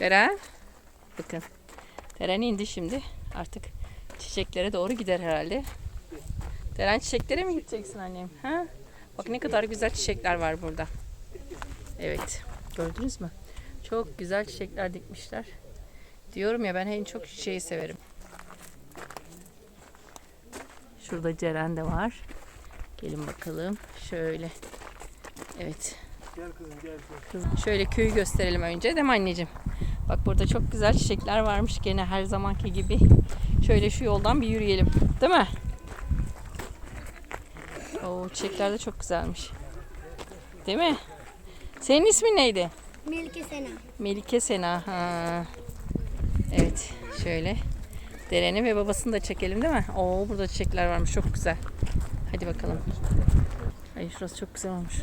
Deren. Bakın. Deren indi şimdi. Artık çiçeklere doğru gider herhalde. Deren çiçeklere mi gideceksin annem? Ha? Bak ne kadar güzel çiçekler var burada. Evet. Gördünüz mü? Çok güzel çiçekler dikmişler. Diyorum ya ben en çok çiçeği severim. Şurada Ceren de var. Gelin bakalım. Şöyle. Evet. Gel kızım gel. gel. Kızım, Şöyle köyü gösterelim önce değil mi anneciğim? Bak burada çok güzel çiçekler varmış gene her zamanki gibi. Şöyle şu yoldan bir yürüyelim. Değil mi? Oo çiçekler de çok güzelmiş. Değil mi? Senin ismin neydi? Melike Sena. Melike Sena. Ha. Evet şöyle. Dereni ve babasını da çekelim değil mi? Oo burada çiçekler varmış çok güzel. Hadi bakalım. Ay şurası çok güzel olmuş.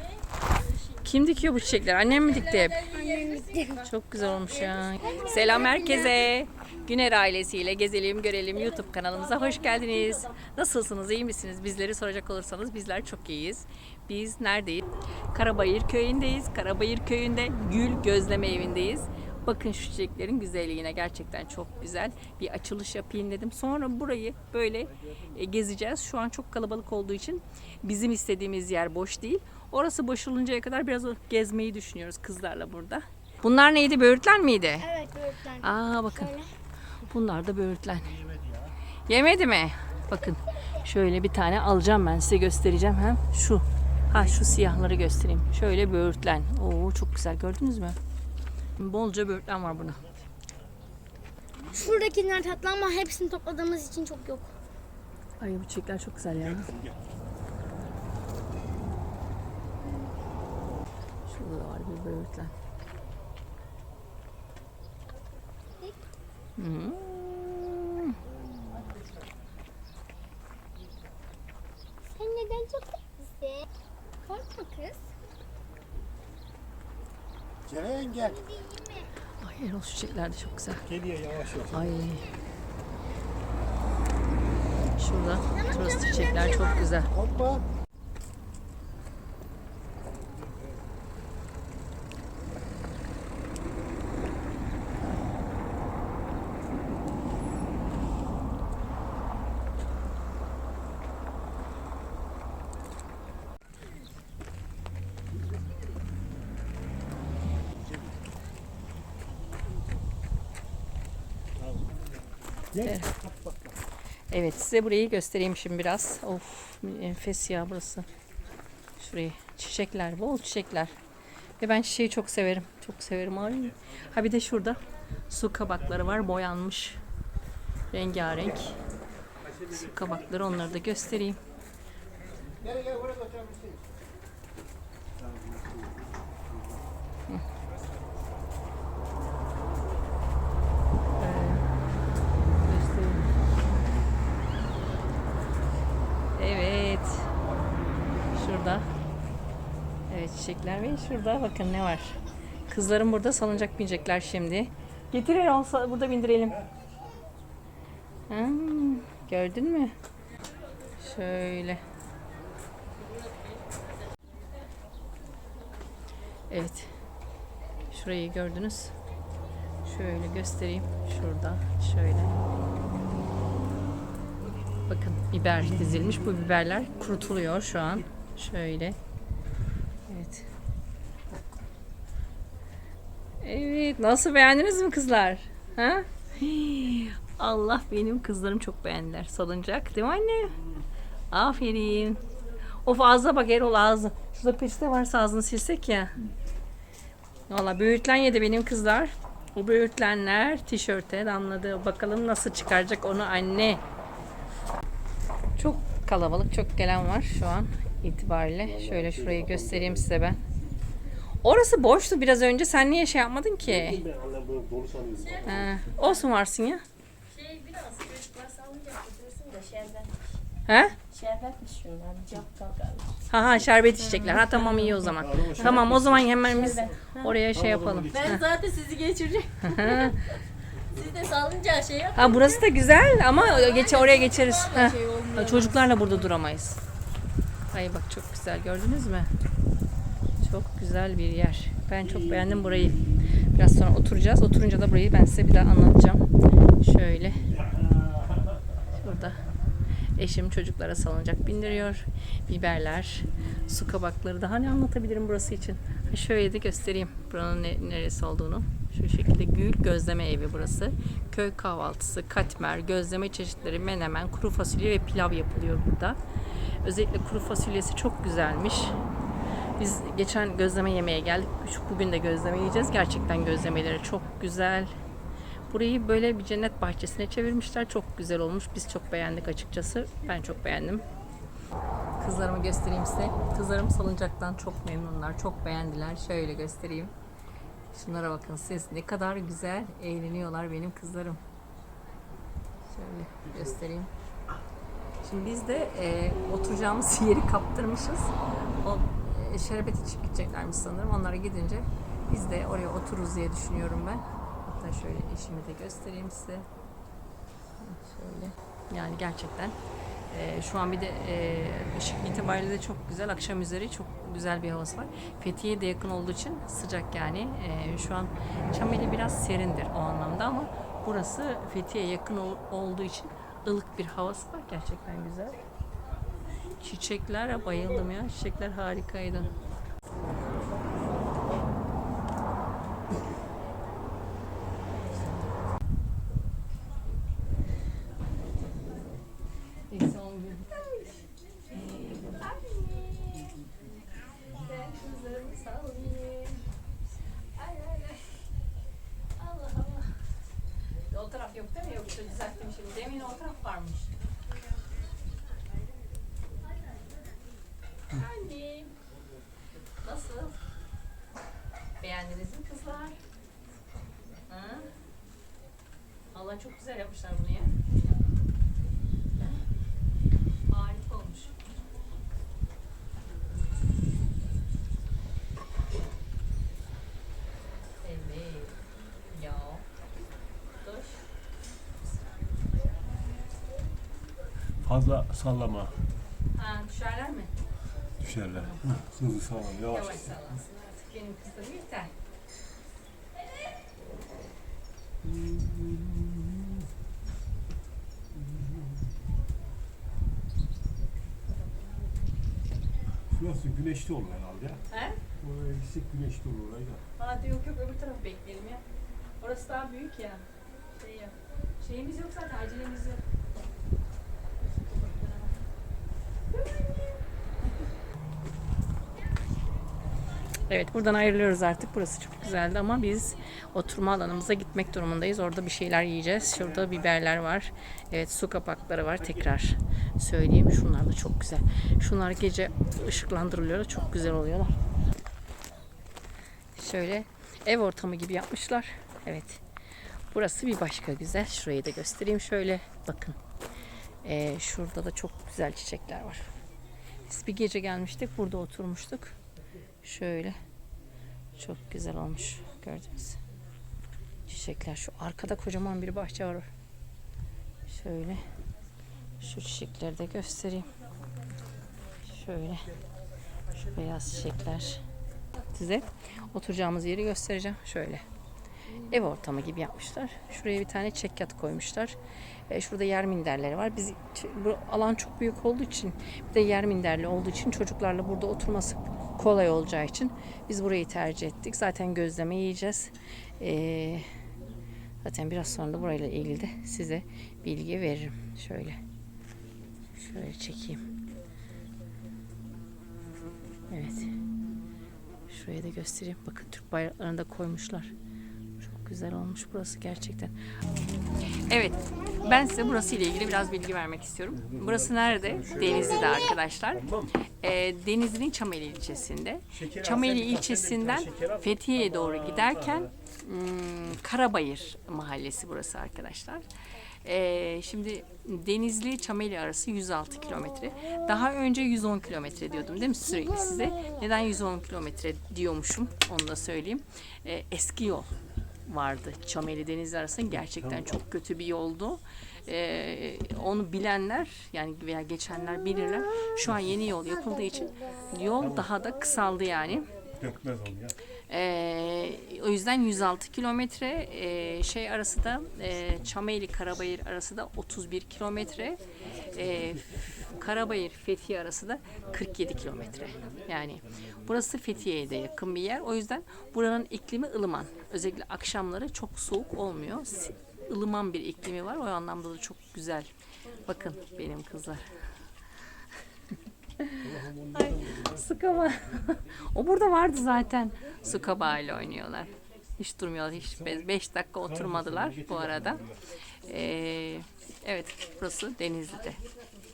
Kim dikiyor bu çiçekleri? Annem mi dikti hep? Annem. Çok güzel olmuş ya. Selam herkese. Güner ailesiyle gezelim görelim YouTube kanalımıza hoş geldiniz. Nasılsınız? iyi misiniz? Bizleri soracak olursanız bizler çok iyiyiz. Biz neredeyiz? Karabayır köyündeyiz. Karabayır köyünde Gül Gözleme evindeyiz. Bakın şu çiçeklerin güzelliğine gerçekten çok güzel. Bir açılış yapayım dedim. Sonra burayı böyle e, gezeceğiz. Şu an çok kalabalık olduğu için bizim istediğimiz yer boş değil. Orası boş oluncaya kadar biraz gezmeyi düşünüyoruz kızlarla burada. Bunlar neydi? Böğürtlen miydi? Evet öğretmen. Aa bakın. Şöyle. Bunlar da böğürtlen. Yemedi mi? Bakın. Şöyle bir tane alacağım ben size göstereceğim hem şu. Ha şu siyahları göstereyim. Şöyle böğürtlen. Oo çok güzel gördünüz mü? Bolca böğürtlen var burada. Şuradakiler tatlı ama hepsini topladığımız için çok yok. Ay bu çiçekler çok güzel ya. Şurada da var bir böğürtlen. Hmm. Sen neden çok tatlısın? Korkma kız. Ceren gel. Ay Erol şu çiçekler de çok güzel. Geliyor yavaş yavaş. Ay. Şurada. Şurası çiçekler çok güzel. Hoppa. Gel. Evet size burayı göstereyim şimdi biraz. Of enfes ya burası. Şurayı. Çiçekler, bol çiçekler. Ve ben çiçeği çok severim. Çok severim. Ay. Ha bir de şurada su kabakları var boyanmış. Rengarenk. Su kabakları onları da göstereyim. Gel gel buraya oturabilirsin. Göstereyim. Evet. Şurada. Çiçekler ve şurada bakın ne var. Kızlarım burada salıncak binecekler şimdi. Getirin olsa burada bindirelim. Hmm, gördün mü? Şöyle. Evet. Şurayı gördünüz. Şöyle göstereyim. Şurada. Şöyle. Bakın biber dizilmiş. Bu biberler kurutuluyor şu an. Şöyle. Evet. Nasıl beğendiniz mi kızlar? Ha? Allah benim kızlarım çok beğendiler. Salıncak değil mi anne? Aferin. Of ağza bak Erol ağzı. Şurada peçete varsa ağzını silsek ya. Valla böğürtlen yedi benim kızlar. O böğürtlenler tişörte damladı. Bakalım nasıl çıkaracak onu anne. Çok kalabalık, çok gelen var şu an itibariyle. Şöyle şurayı göstereyim size ben. Orası boştu biraz önce. Sen niye şey yapmadın ki? Ben annem bunu dolu sanıyorum. Ha, olsun varsın ya. Şey biraz çocuklar salınacak götürsün de şerbet. He? Şerbetmiş şunlar. Kalkarmış. Ha ha şerbet içecekler. Ha tamam iyi o zaman. Tamam o zaman hemen biz oraya şey yapalım. Ben zaten sizi geçireceğim. Siz de salınca şey yap. Ha burası da güzel ama geç oraya geçeriz. Ha. Şey olmuyor. Çocuklarla burada duramayız. Ay bak çok güzel gördünüz mü? Çok güzel bir yer. Ben çok beğendim burayı. Biraz sonra oturacağız. Oturunca da burayı ben size bir daha anlatacağım. Şöyle. Burada eşim çocuklara salıncak bindiriyor. Biberler, su kabakları. Daha ne anlatabilirim burası için? Şöyle de göstereyim buranın ne- neresi olduğunu. Şu şekilde gül gözleme evi burası. Köy kahvaltısı, katmer, gözleme çeşitleri, menemen, kuru fasulye ve pilav yapılıyor burada. Özellikle kuru fasulyesi çok güzelmiş. Biz geçen gözleme yemeye geldik. Bugün de gözleme yiyeceğiz. Gerçekten gözlemeleri çok güzel. Burayı böyle bir cennet bahçesine çevirmişler. Çok güzel olmuş. Biz çok beğendik açıkçası. Ben çok beğendim. Kızlarımı göstereyim size. Kızlarım salıncaktan çok memnunlar. Çok beğendiler. Şöyle göstereyim. Şunlara bakın siz. Ne kadar güzel eğleniyorlar benim kızlarım. Şöyle göstereyim. Şimdi biz de e, oturacağımız yeri kaptırmışız. O şerbet içip gideceklermiş sanırım. Onlara gidince biz de oraya otururuz diye düşünüyorum ben. Hatta şöyle eşimi de göstereyim size. Şöyle. Yani gerçekten e, şu an bir de e, ışık itibariyle de çok güzel. Akşam üzeri çok güzel bir havası var. Fethiye'ye de yakın olduğu için sıcak yani. E, şu an Çameli biraz serindir o anlamda ama burası Fethiye'ye yakın ol- olduğu için ılık bir havası var. Gerçekten güzel. Çiçekler bayıldım ya. Çiçekler harikaydı. Eksi on bir. Ben kızlarımı sallayayım. Ay ay ay. Allah Allah. O taraf yok değil mi? Yoksa düzelttim şimdi. Demin o taraf varmış. Annem. Nasıl? Beğendiniz mi kızlar? Ha? Allah çok güzel yapmışlar bunu ya. Harika olmuş. Evet. Ya. Dur. Fazla sallama. Ha, düşerler mi? Düşerler. Hızlı sallama. Yavaş. Yavaş sallansın artık. Benim kızlarım yeter. Şurası güneşli olur herhalde. He? Oraya gitsek güneşli olur orayı da. Hadi yok yok öbür tarafı bekleyelim ya. Orası daha büyük ya. Şey ya. Şeyimiz yok zaten acelemiz yok. Evet buradan ayrılıyoruz artık. Burası çok güzeldi ama biz oturma alanımıza gitmek durumundayız. Orada bir şeyler yiyeceğiz. Şurada biberler var. Evet su kapakları var. Tekrar söyleyeyim. Şunlar da çok güzel. Şunlar gece ışıklandırılıyor. Çok güzel oluyorlar. Şöyle ev ortamı gibi yapmışlar. Evet. Burası bir başka güzel. Şurayı da göstereyim şöyle. Bakın. Ee, şurada da çok güzel çiçekler var. Biz bir gece gelmiştik. Burada oturmuştuk. Şöyle. Çok güzel olmuş. Gördünüz. Çiçekler. Şu arkada kocaman bir bahçe var. Şöyle. Şu çiçekleri de göstereyim. Şöyle. Şu beyaz çiçekler. Size oturacağımız yeri göstereceğim. Şöyle. Ev ortamı gibi yapmışlar. Şuraya bir tane çekyat koymuşlar. E, şurada yer minderleri var. Biz bu alan çok büyük olduğu için bir de yer minderli olduğu için çocuklarla burada oturması kolay olacağı için biz burayı tercih ettik. Zaten gözleme yiyeceğiz. E, zaten biraz sonra da burayla ilgili de size bilgi veririm. Şöyle. Şöyle çekeyim. Evet. Şuraya da göstereyim. Bakın Türk bayraklarını da koymuşlar. Güzel olmuş burası gerçekten. Evet, ben size burası ile ilgili biraz bilgi vermek istiyorum. Burası nerede? Denizli'de arkadaşlar. Ee, Denizli'nin Çameli ilçesinde. Çameli ilçesinden Fethiye'ye doğru giderken hmm, Karabayır mahallesi burası arkadaşlar. Ee, şimdi Denizli Çameli arası 106 kilometre. Daha önce 110 kilometre diyordum değil mi sürekli size? Neden 110 kilometre diyormuşum onu da söyleyeyim. Ee, eski yol vardı Çameli Denizli arasında gerçekten çok kötü bir yoldu. Ee, onu bilenler yani veya geçenler bilirler. Şu an yeni yol yapıldığı için yol daha da kısaldı yani. Dökmez onu ya. Ee, o yüzden 106 kilometre ee, şey arası da ee, Çameyli Karabayır arası da 31 kilometre. Ee, Karabayır Fethiye arası da 47 kilometre. Yani burası Fethiye'ye de yakın bir yer. O yüzden buranın iklimi ılıman. Özellikle akşamları çok soğuk olmuyor. Ilıman bir iklimi var. O anlamda da çok güzel. Bakın benim kızlar. Ay, su kabağı. o burada vardı zaten. Su kabağıyla oynuyorlar. Hiç durmuyorlar. Hiç 5 dakika oturmadılar bu arada. Ee, evet burası Denizli'de.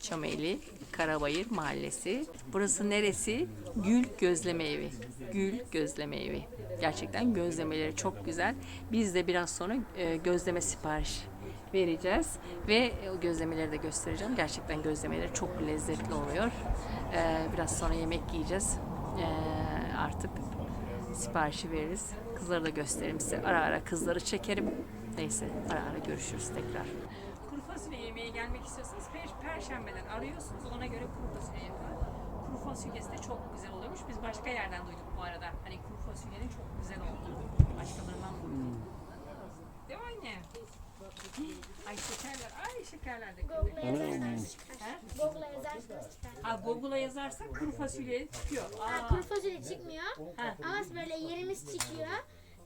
Çameli Karabayır Mahallesi. Burası neresi? Gül Gözleme Evi. Gül Gözleme Evi. Gerçekten gözlemeleri çok güzel. Biz de biraz sonra e, gözleme sipariş vereceğiz ve o gözlemeleri de göstereceğim. Gerçekten gözlemeleri çok lezzetli oluyor. Ee, biraz sonra yemek yiyeceğiz. Ee, artık siparişi veririz. Kızları da gösteririm size. Ara ara kızları çekerim. Neyse ara ara görüşürüz tekrar. Yemeye gelmek istiyorsanız per- perşembeden arıyorsunuz. Ona göre kuru fasulye yapıyorlar. Kuru fasulyesi de çok güzel oluyormuş. Biz başka yerden duyduk bu arada. Hani kuru fasulyenin çok güzel olduğunu. Başkalarından duyduk. Değil mi anne? Ay şekerler, ay şekerler de Google'a yazarsanız çıkar. Google'a yazarsanız çıkar. Ha Google'a yazarsak kuru fasulye çıkıyor. Ha, Aa, kuru fasulye çıkmıyor. Ha. Ama böyle yerimiz çıkıyor.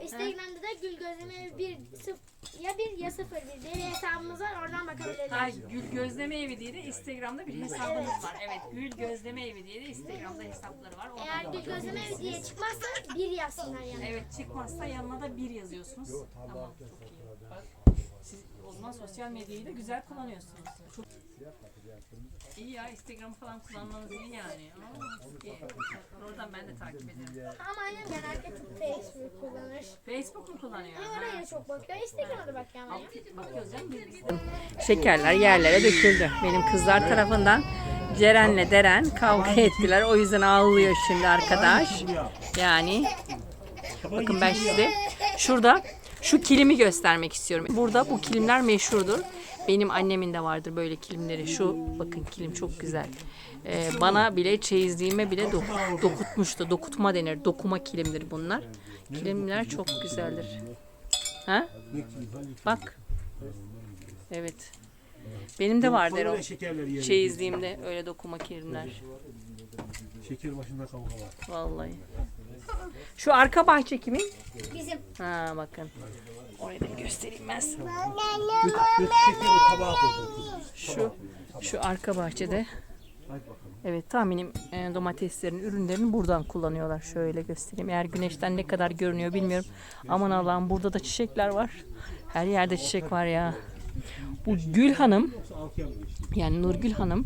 Instagram'da da Gül Gözleme bir sıf ya bir ya sıfır bir diye bir hesabımız var. Oradan bakabilirler. ha, Gül Gözleme Evi diye de Instagram'da bir hesabımız var. Evet, Gül Gözleme Evi diye de Instagram'da hesapları var. Eğer Oradan Gül da Gözleme diye çıkmazsa bir yazsınlar yani. Evet, çıkmazsa yanına da bir yazıyorsunuz. Tamam, çok iyi. Bak, siz o zaman sosyal medyayı da güzel kullanıyorsunuz. Çok İyi ya, Instagram falan kullanmanız iyi yani. Aa, iyi. Oradan ben de takip ederim. Ama annem çok Facebook kullanır. Facebook mu kullanıyor? Oraya çok bakıyor. Instagram'a da bakıyor ama. Bakıyoruz canım biz Şekerler yerlere döküldü. Benim kızlar tarafından Ceren'le Deren kavga ettiler. O yüzden ağlıyor şimdi arkadaş. Yani bakın ben size şurada şu kilimi göstermek istiyorum. Burada bu kilimler meşhurdur. Benim annemin de vardır böyle kilimleri. Şu bakın kilim çok güzel. Ee, bana bile çeyizliğime bile dok- dokutmuştu. Dokutma denir. Dokuma kilimdir bunlar. Kilimler çok güzeldir. Ha? Bak. Evet. Benim de. Şekerleri yiyelim. Çeyizliğimde öyle dokuma kilimler. Şeker başında kavga var. Vallahi. Şu arka bahçe kimin? Bizim. Ha bakın. Orayı da bir göstereyim ben size. Şu şu arka bahçede. Evet tahminim e, domateslerin ürünlerini buradan kullanıyorlar. Şöyle göstereyim. Eğer güneşten ne kadar görünüyor bilmiyorum. Aman Allah'ım burada da çiçekler var. Her yerde çiçek var ya. Bu Gül Hanım yani Nurgül Hanım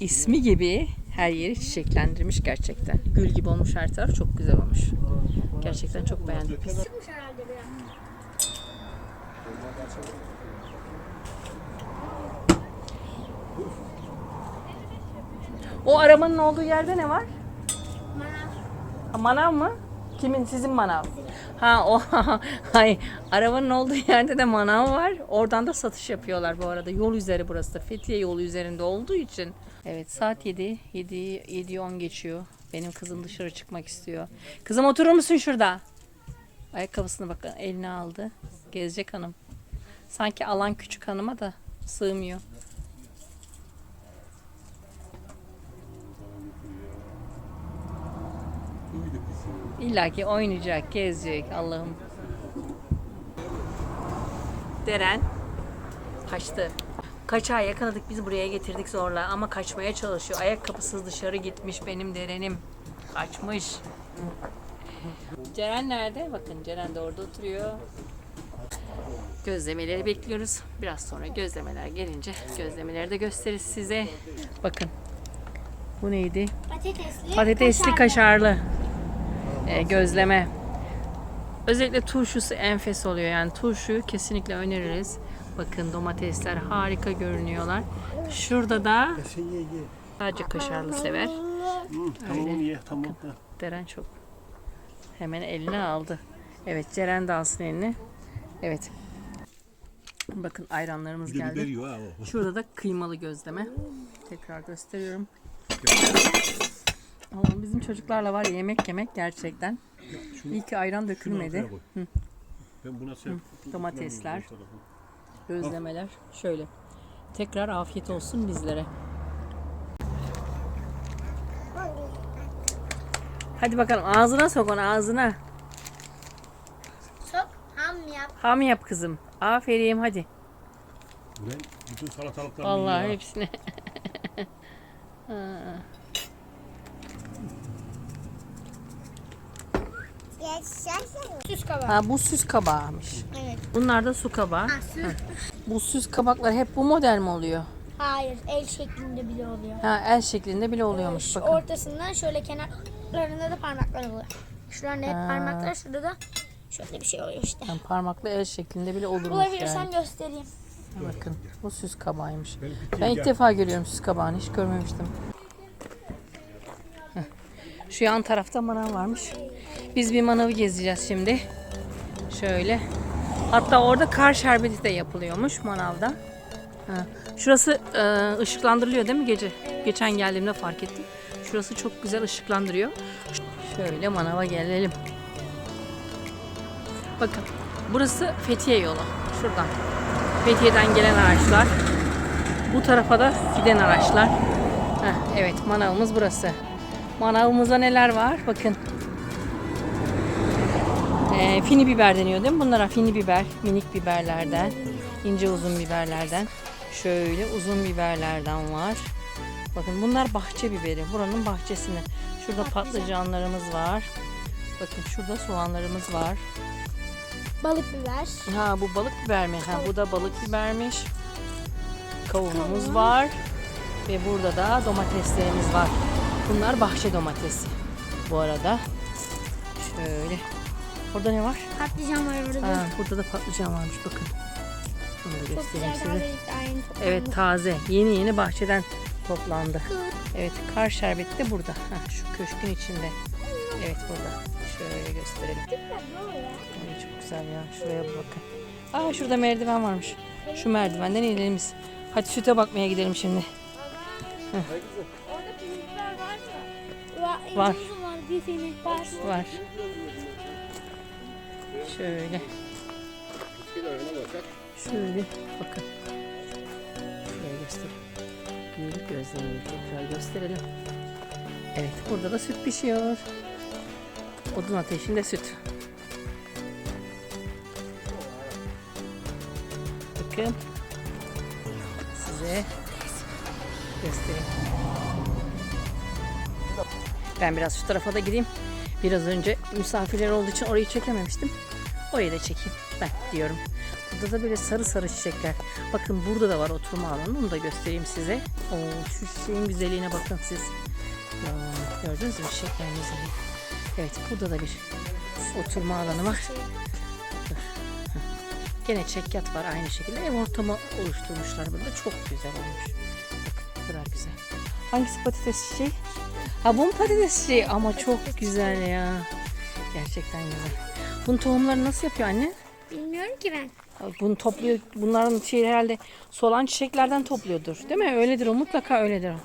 ismi gibi her yeri çiçeklendirmiş gerçekten. Gül gibi olmuş her taraf çok güzel olmuş. Gerçekten çok beğendim. Herhalde. O arabanın olduğu yerde ne var? Manav. Ha, manav mı? Kimin? Sizin manav. Ha o hay arabanın olduğu yerde de manav var. Oradan da satış yapıyorlar bu arada. Yol üzeri burası da. Fethiye yolu üzerinde olduğu için. Evet saat 7. 7 7 10 geçiyor. Benim kızım dışarı çıkmak istiyor. Kızım oturur musun şurada? Ayakkabısını bakın eline aldı. Gezecek hanım. Sanki alan küçük hanıma da sığmıyor. İlla ki oynayacak, gezecek Allah'ım. Deren kaçtı. Kaçağı yakaladık biz buraya getirdik zorla ama kaçmaya çalışıyor. Ayakkabısız dışarı gitmiş benim Deren'im. Kaçmış. Ceren nerede? Bakın Ceren de orada oturuyor. Gözlemeleri bekliyoruz. Biraz sonra gözlemeler gelince gözlemeleri de gösteririz size. Bakın. Bu neydi? Patatesli. Patatesli kaşarlı. kaşarlı e, gözleme. Özellikle turşusu enfes oluyor. Yani turşuyu kesinlikle öneririz. Bakın domatesler harika görünüyorlar. Şurada da sadece kaşarlı sever. Tamam ye tamam. Deren çok. Hemen eline aldı. Evet Ceren de alsın elini. Evet. Bakın ayranlarımız geldi. Şurada da kıymalı gözleme. Tekrar gösteriyorum. Ama bizim çocuklarla var ya yemek yemek gerçekten. İyi ki ayran dökülmedi. koy. Ben buna domatesler. Gözlemeler. Şöyle. Tekrar afiyet olsun bizlere. Hadi bakalım ağzına sok onu ağzına. Sok ham yap. Ham yap kızım. Aferin hadi. Ben bütün salatalıklar Vallahi hepsine. Süs kabağı. ha bu süs kabağıymış. Evet. Bunlar da su kabağı. Ha, süs. Bu süs kabaklar hep bu model mi oluyor? Hayır, el şeklinde bile oluyor. Ha el şeklinde bile oluyormuş Şu bakın. ortasından şöyle kenarlarında da parmaklar oluyor. Şurada hep parmaklar, şurada da şöyle bir şey oluyor işte. Yani parmaklı el şeklinde bile olurmuş Bulabilirsem yani. göstereyim. Bakın bu süs kabağıymış. Ben ilk defa görüyorum süs kabağını hiç görmemiştim. Heh. Şu yan tarafta manav varmış. Biz bir manavı gezeceğiz şimdi. Şöyle. Hatta orada kar şerbeti de yapılıyormuş manavda. Şurası e, ışıklandırılıyor değil mi gece? Geçen geldiğimde fark ettim. Şurası çok güzel ışıklandırıyor. Şöyle manava gelelim. Bakın burası Fethiye yolu. Şuradan. Fethiye'den gelen araçlar. Bu tarafa da giden araçlar. Heh, evet manavımız burası. Manavımızda neler var? Bakın. Ee, fini biber deniyor değil mi? Bunlara fini biber, minik biberlerden, ince uzun biberlerden. Şöyle uzun biberlerden var. Bakın bunlar bahçe biberi. Buranın bahçesini. Şurada patlıcanlarımız var. Bakın şurada soğanlarımız var. Balık biber. Ha bu balık biber mi? Ha bu da balık bibermiş. Kavunumuz var. Ve burada da domateslerimiz var. Bunlar bahçe domatesi. Bu arada. Şöyle. Orada ne var? Patlıcan var orada. Ha, burada da patlıcan varmış bakın. Bunu da Çok göstereyim güzel size. aynı toplandı. Evet taze. Yeni yeni bahçeden toplandı. Evet kar şerbeti de burada. Ha, şu köşkün içinde. Evet burada. Şöyle gösterelim. Ay, çok güzel ya. Şuraya bir bakın. Aa şurada merdiven varmış. Şu merdivenden inelim biz. Hadi süte bakmaya gidelim şimdi. Orada biber var mı? Var. Bir var. Var. Şöyle. Şöyle bakın. Şöyle göstereyim. Büyük gözlerini tekrar gösterelim. Evet burada da süt pişiyor. Odun ateşinde süt. Bakın. Size göstereyim. Ben biraz şu tarafa da gideyim. Biraz önce misafirler olduğu için orayı çekememiştim. Orayı da çekeyim ben diyorum. Burada da böyle sarı sarı çiçekler. Bakın burada da var oturma alanı. Onu da göstereyim size. Oo, şu çiçeğin güzelliğine bakın siz. Ya, gördünüz mü çiçeklerin güzelliği? Evet burada da bir oturma alanı var. Gene çekyat var aynı şekilde. Ev ortamı oluşturmuşlar burada. Çok güzel olmuş. Ne kadar güzel. Hangisi patates çiçeği? Mu patates? Ama çok güzel ya. Gerçekten güzel. Bunun tohumları nasıl yapıyor anne? Bilmiyorum ki ben. Bunu topluyor. Bunların şey herhalde solan çiçeklerden topluyordur. Değil mi? Öyledir o. Mutlaka öyledir o.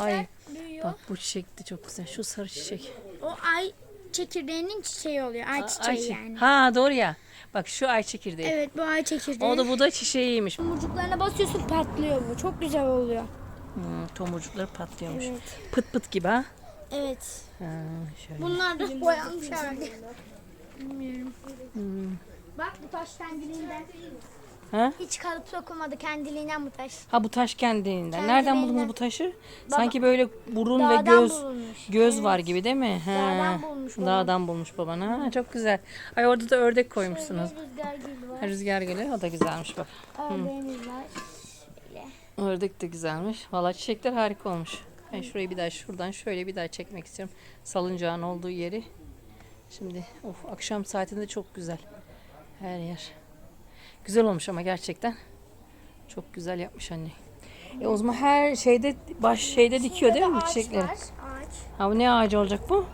Ay Büyüyor. bak bu çiçek de çok güzel. Şu sarı çiçek. O ay çekirdeğinin çiçeği oluyor. Ay çiçeği Ay yani. Ha doğru ya. Bak şu ay çekirdeği. Evet bu ay çekirdeği. O da bu da çiçeğiymiş. Tomurcuklarına basıyorsun patlıyor bu. Çok güzel oluyor. Hmm, tomurcukları patlıyormuş. Evet. Pıt pıt gibi ha. Evet. ha şöyle. Bunlar da boyanmış herhalde. Bilmiyorum. Bak bu taş kendiliğinden. Ha? Hiç kalıp sokulmadı kendiliğinden bu taş. Ha bu taş kendiliğinden. Kendiliğinden. Nereden buldunuz bu taşı? Sanki böyle burun ve göz bulunmuş. göz var gibi değil mi? Ha. Dağdan bulmuş babam. Dağdan bulmuş baban. Ha, çok güzel. Ay orada da ördek koymuşsunuz. Rüzgar gibi var. Ha, Rüzgar gülü o da güzelmiş bak. Ördeğimiz var. Ördek de güzelmiş. Valla çiçekler harika olmuş. Ben şurayı bir daha şuradan şöyle bir daha çekmek istiyorum. Salıncağın olduğu yeri. Şimdi of akşam saatinde çok güzel. Her yer. Güzel olmuş ama gerçekten. Çok güzel yapmış anne. E o zaman her şeyde baş şeyde dikiyor değil mi bu çiçekleri? Ağaç. Ha bu ne ağacı olacak bu?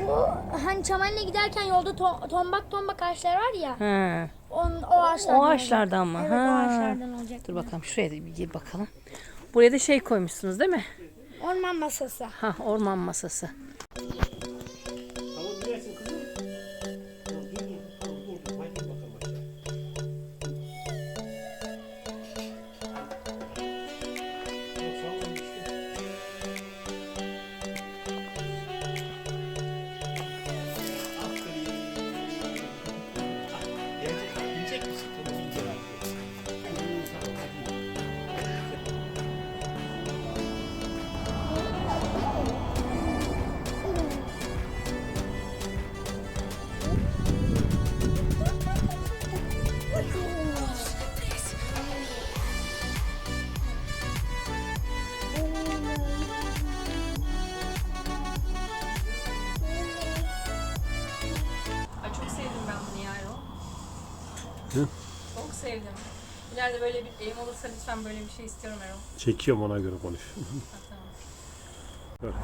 Bu hani çamanla giderken yolda to- tombak tombak ağaçlar var ya. Ha. On, o ağaçlardan. O ağaçlardan mı? Evet ha. o ağaçlardan olacak. Dur bakalım şuraya da bir gir bakalım. Buraya da şey koymuşsunuz değil mi? Orman masası. Ha orman masası. İleride böyle bir evim olursa lütfen böyle bir şey istiyorum Erol. Çekiyorum ona göre konuş. Ha, tamam. Dur.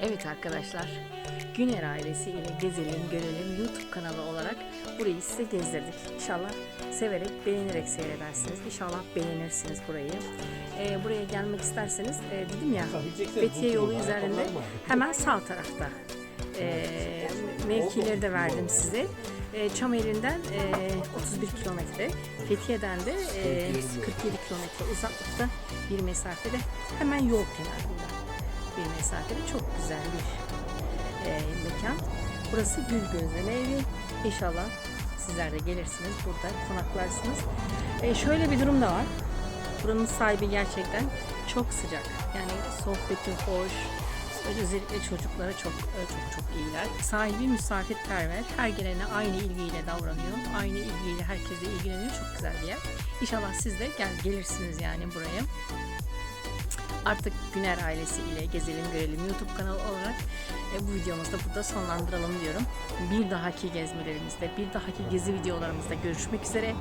Evet arkadaşlar, Güner ailesi ile gezelim, görelim YouTube kanalı olarak burayı size gezdirdik. İnşallah severek, beğenerek seyredersiniz. İnşallah beğenirsiniz burayı. Ee, buraya gelmek isterseniz e, dedim ya Fethiye yolu üzerinde hemen sağ tarafta. Ee, mevkileri de verdim size. Ee, Çameli'nden e, 31 kilometre, Fethiye'den de e, 47 kilometre uzaklıkta bir mesafede hemen yol kenarında bir mesafede çok güzel bir e, mekan. Burası Gül Gözleme Evi. İnşallah sizler de gelirsiniz burada konaklarsınız. E, şöyle bir durum da var. Buranın sahibi gerçekten çok sıcak. Yani sohbeti hoş. Özellikle çocuklara çok e, çok çok iyiler. Sahibi misafirperver. Her gelene aynı ilgiyle davranıyor. Aynı ilgiyle herkese ilgileniyor. Çok güzel bir yer. İnşallah siz de gel gelirsiniz yani buraya. Artık Güner ailesi ile gezelim görelim YouTube kanalı olarak bu videomuzu da burada sonlandıralım diyorum. Bir dahaki gezmelerimizde, bir dahaki gezi videolarımızda görüşmek üzere.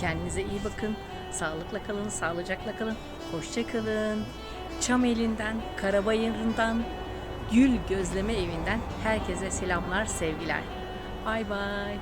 Kendinize iyi bakın. Sağlıkla kalın, sağlıcakla kalın. Hoşça kalın. Çameli'nden, Karabayır'ından, Gül Gözleme Evi'nden herkese selamlar, sevgiler. Bay bay.